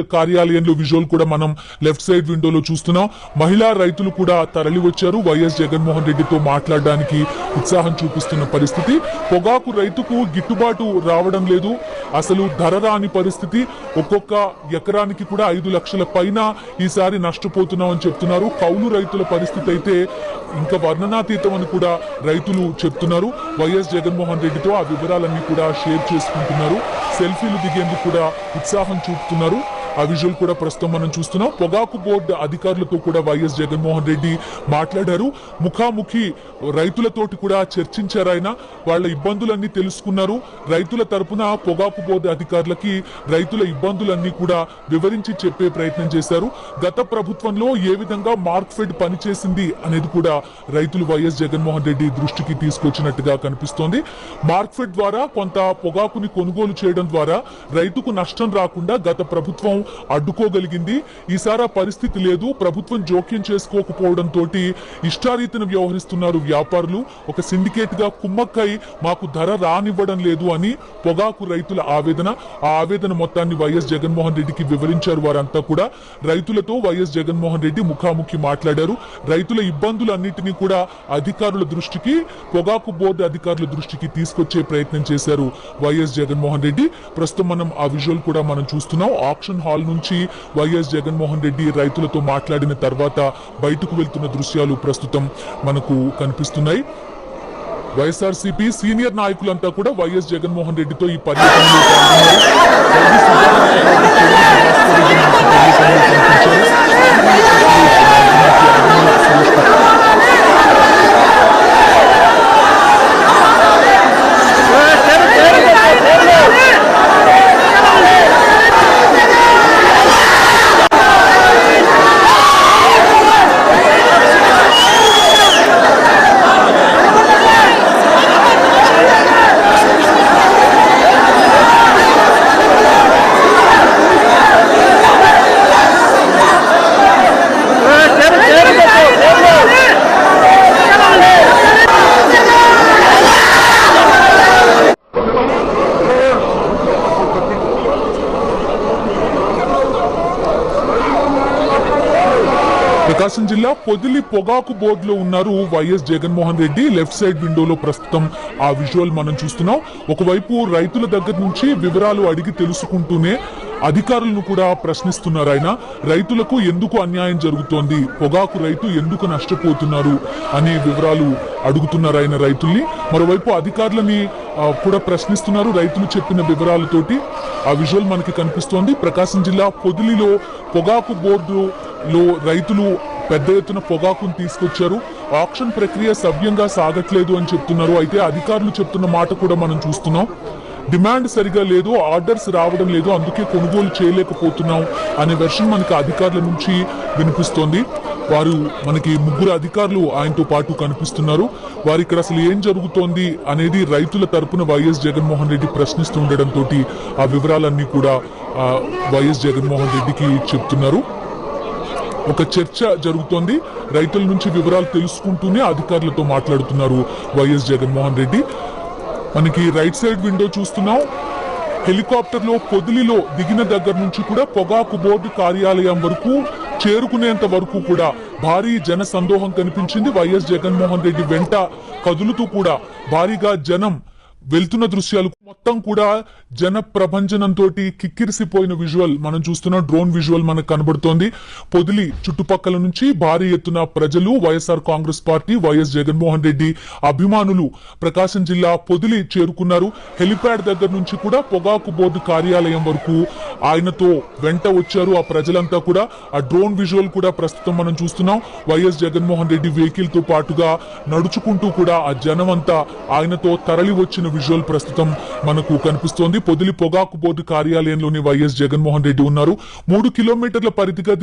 కార్యాలయంలో విజువల్ కూడా మనం లెఫ్ట్ సైడ్ విండోలో చూస్తున్నాం. మహిళా రైతులు కూడా తరలి వచ్చారు వైఎస్ జగన్మోహన్ రెడ్డితో మాట్లాడడానికి ఉత్సాహం చూపిస్తున్న పరిస్థితి. పొగాకు రైతుకు గిట్టుబాటు రావడం లేదు. అసలు ధర రాని పరిస్థితి. ఒక్కొక్క ఎకరానికి కూడా ఐదు లక్షల పైన ఈసారి నష్టపోతున్నామని చెప్తున్నారు. కౌలు రైతుల పరిస్థితి అయితే ఇంకా వర్ణనాతీతం అని కూడా రైతులు చెప్తున్నారు. వైఎస్ జగన్మోహన్ రెడ్డితో ఆ వివరాలన్నీ కూడా షేర్ చేసుకుంటున్నారు. సెల్ఫీలు దిగేందుకు కూడా ఉత్సాహం చూపుతున్నారు. ఆ విజువల్ కూడా ప్రస్తుతం మనం చూస్తున్నాం. పొగాకు బోర్డు అధికారులతో కూడా వైఎస్ జగన్మోహన్ రెడ్డి మాట్లాడారు. ముఖాముఖి రైతులతోటి కూడా చర్చించారు ఆయన. వాళ్ళ ఇబ్బందులన్నీ తెలుసుకున్నారు. రైతుల తరపున పొగాకు బోర్డు అధికారులకి రైతుల ఇబ్బందులన్నీ కూడా వివరించి చెప్పే ప్రయత్నం చేశారు. గత ప్రభుత్వంలో ఏ విధంగా మార్క్ఫెడ్ పనిచేసింది అనేది కూడా రైతులు వైఎస్ జగన్మోహన్ రెడ్డి దృష్టికి తీసుకొచ్చినట్టుగా కనిపిస్తోంది. మార్క్ఫెడ్ ద్వారా కొంత పొగాకుని కొనుగోలు చేయడం ద్వారా రైతుకు నష్టం రాకుండా గత ప్రభుత్వం అడ్డుకోగలిగింది. ఈసారి పరిస్థితి లేదు. ప్రభుత్వం జోక్యం చేసుకోకపోవడం తోటి వ్యవహరిస్తున్నారు వ్యాపారులు. ఒక సిండికేట్గా కుమ్మక్కై మాకు ధర రానివ్వడం లేదు అని పొగాకు రైతుల ఆవేదన. ఆ ఆవేదన మొత్తాన్ని వైఎస్ జగన్మోహన్ రెడ్డికి వివరించారు వారంతా కూడా. రైతులతో వైఎస్ జగన్మోహన్ రెడ్డి ముఖాముఖి మాట్లాడారు. రైతుల ఇబ్బందులన్నింటినీ కూడా అధికారుల దృష్టికి పొగాకు బోర్డు అధికారుల దృష్టికి తీసుకొచ్చే ప్రయత్నం చేశారు వైఎస్ జగన్మోహన్ రెడ్డి. ప్రస్తుతం మనం ఆ విజువల్ కూడా మనం చూస్తున్నాం. ఆప్షన్ హాల్ నుంచి వైఎస్ జగన్మోహన్ రెడ్డి రైతులతో మాట్లాడిన తర్వాత బయటకు వెళ్తున్న దృశ్యాలు ప్రస్తుతం మనకు కనిపిస్తున్నాయి వైఎస్ఆర్సీపీ సీనియర్ నాయకులంతా కూడా వైఎస్ జగన్మోహన్ రెడ్డితో ఈ పర్యటనలో పాల్గొన్నారు. ప్రకాశం జిల్లా పొదిలి పొగాకు బోర్డులో ఉన్నారు Y S Jaganmohan Reddy. Left side విండోలో ప్రస్తుతం ఆ విజువల్ మనం చూస్తున్నాం. ఒకవైపు రైతుల దగ్గర నుంచి వివరాలు అడిగి తెలుసుకుంటూనే అధికారులను కూడా ప్రశ్నిస్తున్నారు ఆయన. రైతులకు ఎందుకు అన్యాయం జరుగుతోంది? పొగాకు రైతు ఎందుకు నష్టపోతున్నారు? అనే వివరాలు అడుగుతున్నారు ఆయన రైతుల్ని. మరోవైపు అధికారులని కూడా ప్రశ్నిస్తున్నారు రైతులు చెప్పిన వివరాలతోటి. ఆ విజువల్ మనకి కనిపిస్తోంది. ప్రకాశం జిల్లా పొదిలిలో పొగాకు బోర్డులో రైతులు పెద్ద ఎత్తున పొగాకును తీసుకొచ్చారు. ఆక్షన్ ప్రక్రియ సవ్యంగా సాగట్లేదు అని చెప్తున్నారు. అయితే అధికారులు చెప్తున్న మాట కూడా మనం చూస్తున్నాం. డిమాండ్ సరిగా లేదు ఆర్డర్స్ రావడం లేదు అందుకే కొనుగోలు చేయలేకపోతున్నాం అనే వెర్షన్ మనకి అధికారుల నుంచి వినిపిస్తోంది. వారు మనకి ముగ్గురు అధికారులు ఆయనతో పాటు కనిపిస్తున్నారు. వారు ఇక్కడ అసలు ఏం జరుగుతోంది అనేది రైతుల తరపున వైఎస్ జగన్మోహన్ రెడ్డి ప్రశ్నిస్తుండటంతో ఆ వివరాలన్నీ కూడా వైఎస్ జగన్మోహన్ రెడ్డికి చెప్తున్నారు. ఒక చర్చ జరుగుతోంది. రైతుల నుంచి వివరాలు తెలుసుకుంటూనే అధికారులతో మాట్లాడుతున్నారు వైఎస్ జగన్మోహన్ రెడ్డి. మనకి రైట్ సైడ్ విండో చూస్తున్నాం. హెలికాప్టర్లో పొదిలిలో దిగిన దగ్గర నుంచి కూడా పొగాకు బోర్డు కార్యాలయం వరకు చేరుకునేంత వరకు కూడా భారీ జన సందోహం కనిపించింది వైఎస్ జగన్మోహన్ రెడ్డి వెంట. కదులుతూ కూడా భారీగా జనం వెళ్తున్న దృశ్యాలు మొత్తం కూడా జన ప్రభంజనంతో కిక్కిరిసిపోయిన విజువల్ మనం చూస్తున్న డ్రోన్ విజువల్ మనకు కనబడుతోంది. పొదిలి చుట్టుపక్కల నుంచి భారీ ఎత్తున ప్రజలు Y S R Congress party Y S Jaganmohan Reddy అభిమానులు ప్రకాశం జిల్లా పొదిలి చేరుకున్నారు. హెలిప్యాడ్ దగ్గర నుంచి కూడా పొగాకు బోర్డు కార్యాలయం వరకు ఆయనతో వెంట వచ్చారు ఆ ప్రజలంతా కూడా. ఆ డ్రోన్ విజువల్ కూడా ప్రస్తుతం మనం చూస్తున్నాం. వైఎస్ జగన్మోహన్ రెడ్డి వెహికల్తో పాటుగా నడుచుకుంటూ కూడా ఆ జనం అంతా ఆయనతో తరలి వచ్చిన విజువల్ ప్రస్తుతం మనకు కనిపిస్తోంది. పొదిలి పొగాకు బోర్డు కార్యాలయంలోని వైఎస్ జగన్మోహన్ రెడ్డి ఉన్నారు. మూడు కిలోమీటర్ల పరిధిగా